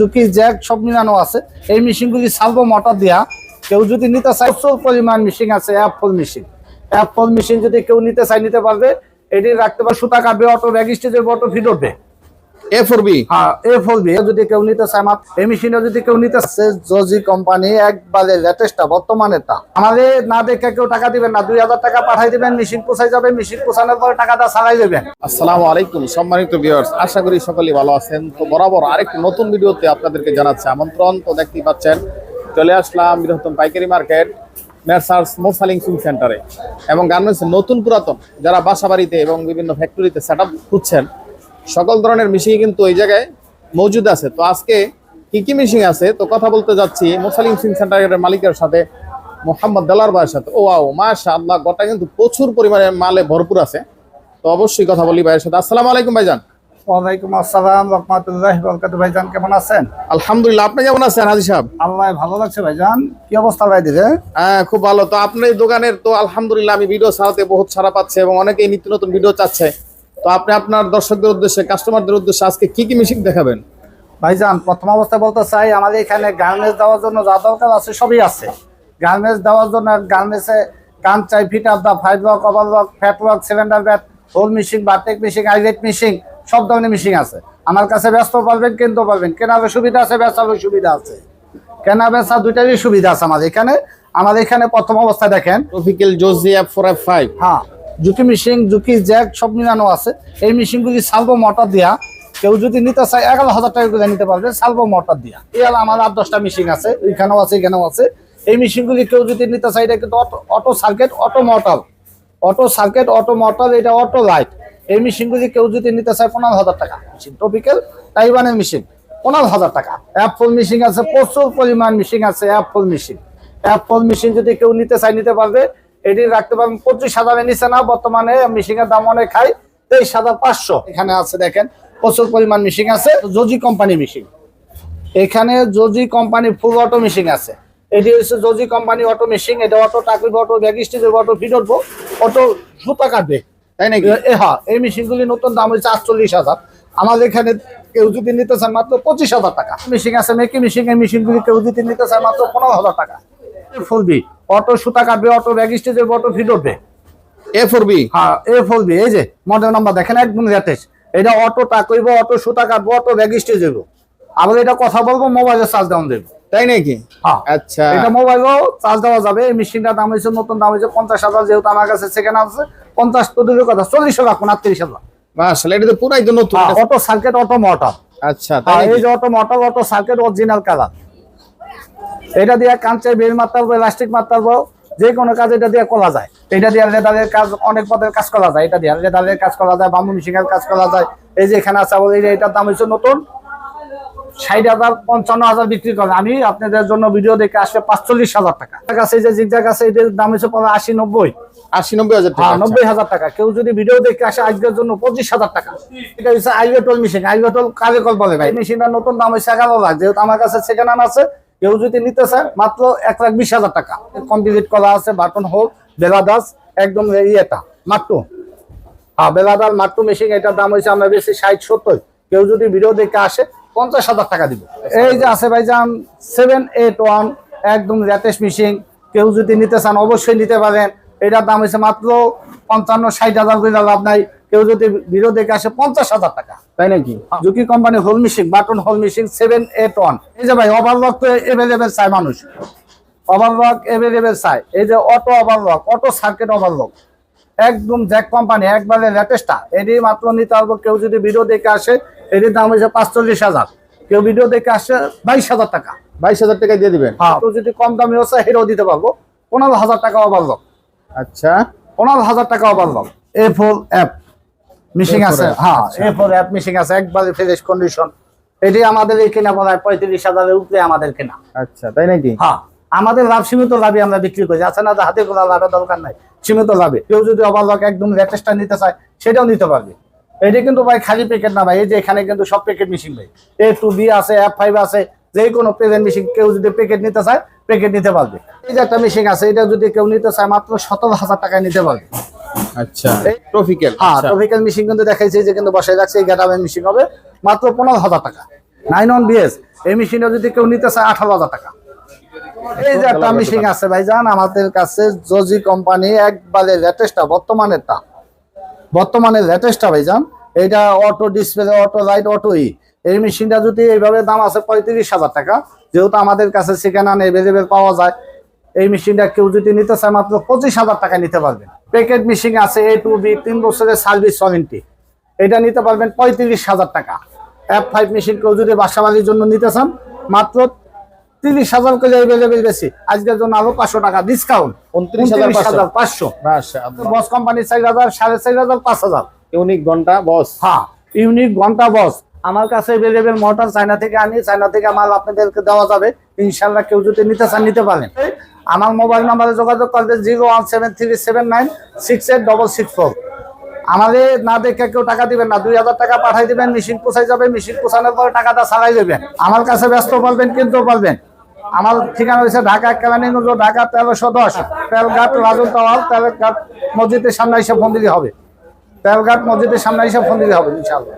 Juki Jack সব মিলানো আছে। এই মেশিনগুলি সালবো মোটর দেওয়া কেউ যদি নিতে চায়, প্রচুর পরিমাণ মেশিন আছে অ্যাপল মেশিন অ্যাপল মেশিন যদি কেউ নিতে চায়, নিতে পারবে। এটি রাখতে পারে সুতা কাটবে অটো স্টেজের অটো ফিট উঠবে এ ফোর বি হ্যাঁ এ ফলবি যদি কেউ নিতে চায় মাত্র এই মেশিনটা যদি কেউ নিতে জজি কোম্পানি একবারে লেটেস্টটা বর্তমানেরটা আমাদের না দেখে কেউ টাকা দিবেন না দুই হাজার টাকা পাঠাই দিবেন মেশিন পোষাই যাবে মেশিন পোষানোর পরে টাকাটা ছাড়াই দেবেন। আসসালামু আলাইকুম সম্মানিত ভিউয়ার্স আশা করি সকলেই ভালো আছেন। তো বরাবর আরেকটি নতুন ভিডিওতে আপনাদেরকে জানাচ্ছি আমন্ত্রণ তো দেখতেই পাচ্ছেন চলে আসলাম বৃহত্তম পাইকারি মার্কেট মেসার্স মোসালিং সুইং সেন্টারে এবং গার্মেন্টস নতুন পুরাতন যারা বাসা বাড়িতে এবং বিভিন্ন ফ্যাক্টরিতে সেট আপ খুঁজছেন সকল ধরনের মেশিন কিন্তু এই জায়গায় মজুদ আছে। তো আজকে কি কি মেশিন আছে? তো কথা বলতে যাচ্ছি মোসালিং সুইং সেন্টারের মালিকের সাথে মোহাম্মদ দেলার ভাইয়ের সাথে। ও আও মাশা আল্লাহ গোটা কিন্তু প্রচুর পরিমাণে মালে ভরপুর আছে। তো অবশ্যই কথা বলি ভাইয়ের সাথে। আসসালামু আলাইকুম ভাইজান। ওয়ালাইকুম আসসালাম রহমতুল্লাহ বরকাত ভাইজান কেমন আছেন? আলহামদুলিল্লাহ আপনি কেমন আছেন হাজি সাহেব? আল্লাহ ভালো লাগছে ভাইজান। কি অবস্থা ভাই হ্যাঁ খুব ভালো। তো আপনার দোকানের তো আলহামদুলিল্লাহ আমি ভিডিও ছাড়াতে বহুত সারা পাচ্ছে এবং অনেকেই নিত্য নতুন ভিডিও চাচ্ছে। তো আপনি আপনার দর্শকদের উদ্দেশ্যে কাস্টমারদের উদ্দেশ্যে আজকে কি কি মেশিন দেখাবেন? ভাইজান প্রথম অবস্থায় বলতে চাই আমাদের এখানে গার্মেন্টস দেওয়ার জন্য যা দরকার আছে সবই আছে। গার্মেন্টস দেওয়ার জন্য গার্মেন্টসে কান চাই ফিট আপ দা five work over work flat work cylinder bed hole machine bartack machine eyelet machine সব ধরনের মেশিন আছে। আমার কাছে ব্যস্ত পারবেন কিনতে পারবেন কেনার সুবিধা আছে বেচারও সুবিধা আছে। কেনা বেচা দুইটারই সুবিধা আছে আমাদের এখানে। আমাদের এখানে প্রথম অবস্থায় দেখেন। ট্রফিক্যাল জোজি এফ ফোর ফাইভ হ্যাঁ। জুকি মেশিন জুকি জ্যাক সব মিলানো আছে। এই মেশিনগুলি সালবো মোটর দিয়া কেউ যদি নিতে চায় এগারো হাজার টাকা করে নিতে পারবে সালবো মোটর দিয়া। এই আমার আট দশটা মেশিন আছে, ওইখানেও আছে, এখানেও আছে। এই মেশিনগুলি কেউ যদি নিতে চায়, এটা কিন্তু auto auto circuit auto motor auto circuit auto motor এটা অটো লাইট এই মেশিনগুলি কেউ যদি নিতে চায় পনেরো হাজার টাকা। মেশিন টপিক্যাল টাইবানের মেশিন পনেরো হাজার টাকা। অ্যাপল মেশিন আছে, প্রচুর পরিমাণ মেশিন আছে অ্যাপল মেশিন অ্যাপল মেশিন যদি কেউ নিতে চায়, নিতে পারবে এটি রাখতে পারবেন পঁচিশ হাজারের নিচে না বর্তমানে মেশিনের দাম অনেক খাই তেইশ হাজার পাঁচশো। এখানে আছে দেখেন প্রচুর পরিমাণ মেশিন আছে জজি কোম্পানি মেশিন এখানে Zoje company full auto machine আছে। এটি হচ্ছে জজি কোম্পানি অটো মেশিন এটা অটো টাকুর অটো ব্যাগ স্টেজের অটো উঠবো অটো সুতা কাটবে তাই নাকি? হ্যাঁ এই মেশিনগুলি নতুন দাম হচ্ছে আটচল্লিশ হাজার। আমাদের এখানে কেউ যদি নিতে চান মাত্র পঁচিশ হাজার টাকা। মেশিন আছে মেকি মেশিন এই মেশিনগুলি কেউ যদি নিতে চায় মাত্র পনেরো হাজার টাকা। ফুলবি অটো সুতা কাটবে অটো ব্যাগ স্টেজের অটো ফিট উঠবে এ ফোর বি? হ্যাঁ এ ফুলবি এই যে মডেল নাম্বার দেখেন একদম লেটেস্ট এটা অটো টাকইব অটো সুতা কাটবো অটো ব্যাগ স্টেজ দেবো আবার এটা কথা বলব মোবাইলে চার্জ ডাউন দেবো। তাই নাকি? হ্যাঁ। আচ্ছা। এটা মোবাইলও চার্জ দেওয়া যাবে। এই মেশিনটার দাম হয়েছে নতুন দাম হয়েছে পঞ্চাশ হাজার যেহেতু আমার কাছে সেকেন্ড আছে। পঞ্চাশ তো দূরের কথা চল্লিশ আটত্রিশ হাজার। মাশাআল্লাহ এটা তো পুরাই তো নতুন। হ্যাঁ, অটো সার্কিট অটো মোটর আচ্ছা এই যে auto motor auto circuit original colour এটা দিয়ে কাঞ্চে বেল মারতে পারব ইলাস্টিক মারতে পারব যে কোনো কাজ এটা দিয়ে করা যায়। এটা দিয়ে লেদারের কাজ অনেক পদের কাজ করা যায়। এটা দিয়ে লেদারের কাজ করা যায় বাম্বু মিশিংয়ের কাজ করা যায়। এই যে এখানে আছে যে এটার দাম হচ্ছে নতুন। ষাট হাজার পঞ্চান্ন হাজার বিক্রি করে। আমি আপনাদের জন্য ভিডিও দেখে আসলে পাঁচচল্লিশ হাজার টাকা। কাছে যে জিগজাগ আছে এটার দাম হচ্ছে পরে আশি নব্বই। আশি নব্বই হাজার টাকা হ্যাঁ আচ্ছা। নব্বই হাজার টাকা। কেউ যদি ভিডিও দেখে আসে আজকের জন্য পঁচিশ হাজার টাকা। এটা হচ্ছে আইভেটল মেশিন। আইভেটল কার্যকর বলে ভাই। মেশিনটার নতুন দাম হচ্ছে এগারো লাখ। যেহেতু আমার কাছে সেকেন্ড হ্যান্ড আছে কেউ যদি নিতে চায়, মাত্র এক লাখ বিশ হাজার টাকা। কমপ্লিট করা আছে, বাটন হোল, বেলাদাস, একদম ইয়েটা, মাট্টু। হ্যাঁ বেলাদার মাট্টু, মেশিন, এটার দাম হয়েছে আমরা বেশি ষাট, সত্তর। কেউ যদি ভিডিও দেখে আসে, পঞ্চাশ হাজার টাকা দিব। এই যে আছে ভাইজান সেভেন এইট ওয়ান একদম লেটেস্ট মেশিন কেউ যদি নিতে চান, অবশ্যই নিতে পারেন। এটার দাম হয়েছে মাত্র পঞ্চান্ন, ষাট হাজার করে লাভ নাই। কেউ যদি দেখে আসে পঞ্চাশ হাজার টাকা। তাই নাকি? Juki company hole machine button hole machine seven eight one এই যে ভাই ওভারলক তো এভেলেবেল চায় মানুষ। ওভারলক এভেলেবেল চায় এই যে auto overlock auto circuit overlock একদম জ্যাক কোম্পানি একবারে লেটেস্টটা এটি মাত্র নিতে পারব কেউ যদি ভিডিও দেখে আসে এটির দাম হয়েছে পাঁচচল্লিশ হাজার। কেউ ভিডিও দেখে আসে বাইশ হাজার টাকা। বাইশ হাজার টাকা দিয়ে দিবেন? হ্যাঁ। তো যদি কম দামি হচ্ছে হেরেও দিতে পারব। পনেরো হাজার টাকা ওভারলক আচ্ছা। পনেরো হাজার টাকা overlock A four app machine A4 আছে হ্যাঁ আচ্ছা। এ ফোর অ্যাপ মিশিং আছে একবারে ফ্রেশ কন্ডিশন এটি আমাদের এই কেনা পড়ায় পঁয়ত্রিশ হাজারের উপরে আমাদের কেনা। আচ্ছা তাই নাকি? হ্যাঁ আমাদের লাভ সীমিত লাভে আমরা বিক্রি করি। আছে না হাতে গোলা লাভের দরকার নাই? সীমিত লাভে কেউ যদি ওভারলক একদম লেটেস্টটা নিতে চায় সেটাও নিতে পারবে। এটা কিন্তু ভাই খালি প্যাকেট না ভাই এই যে এখানে কিন্তু সব প্যাকেট মিশিং ভাই। এ টু বি আছে এফ ফাইভ আছে যে কোনো প্রেজেন্ট মেশিন কেউ যদি প্যাকেট নিতে চায় প্যাকেট নিতে পারবে। এই যে একটা মেশিন আছে এটা যদি কেউ নিতে চায় মাত্র সতেরো হাজার টাকায় নিতে পারবে। আচ্ছা। ট্রফিক্যাল হ্যাঁ ট্রপিক্যাল মেশিন কিন্তু দেখাইছে যে কিন্তু বসায় রাখছে এই মেশিন হবে মাত্র পনেরো হাজার টাকা। নাইন ওয়ান বিএস এই মেশিনটা যদি কেউ নিতে চায় আঠারো হাজার টাকা। এই যে একটা মেশিন আছে ভাইজান আমাদের কাছে জজি কোম্পানি একবারে লেটেস্টটা বর্তমানেরটা বর্তমানে লেটেস্টটা ভাইজান এটা auto display auto light auto ই। এই মেশিনটা যদি এইভাবে দাম আছে পঁয়ত্রিশ হাজার টাকা যেহেতু আমাদের কাছে এভেলেবেল পাওয়া যায় এই মেশিনটা কেউ যদি নিতে চায় মাত্র পঁচিশ হাজার টাকা নিতে পারবেন প্যাকেট মেশিন আছে এ টু বি তিন বছরের সার্ভিস ওয়ারেন্টি এটা নিতে পারবেন পঁয়ত্রিশ হাজার টাকা। এফ ফাইভ মেশিন কেউ যদি বাসা বাড়ির জন্য নিতে চান মাত্র তিরিশ হাজার করে এভেলেবেল বেশি। আজকের জন্য আরও পাঁচশো টাকা ডিসকাউন্ট 29,500 পাঁচশো। বস কোম্পানি চার হাজার সাড়ে চার হাজার পাঁচ হাজার। ইউনিক ঘণ্টা বস হ্যাঁ ইউনিক ঘণ্টা বস আমার কাছে এভেলেবেল মোটর চায়না থেকে আনি চায়না থেকে মাল আপনাদেরকে দেওয়া যাবে। ইনশাল্লাহ কেউ যদি নিতে চান নিতে পারেন। আমার মোবাইল নাম্বারে যোগাযোগ করবে zero one seven three seven nine six eight double six four আমাদের না দেখে কেউ টাকা দিবেন না, দুই হাজার টাকা পাঠাই দিবেন মেশিন পোষাই যাবে মেশিন পোষানোর পরে টাকাটা ছাড়াই দেবেন। আমার কাছে ব্যস্ত বলবেন, কিন্তু বলবেন। আমার ঠিকানা হয়েছে ঢাকা কেরানীগঞ্জ ঢাকা তেরোশো দশ, তেলঘাট রাজুল টাওয়ার, তেলঘাট মসজিদের সামনে এসে ফোন দিলে হবে। তেলঘাট মসজিদের সামনে এসে ফোন দিলে হবে, ইনশাআল্লাহ।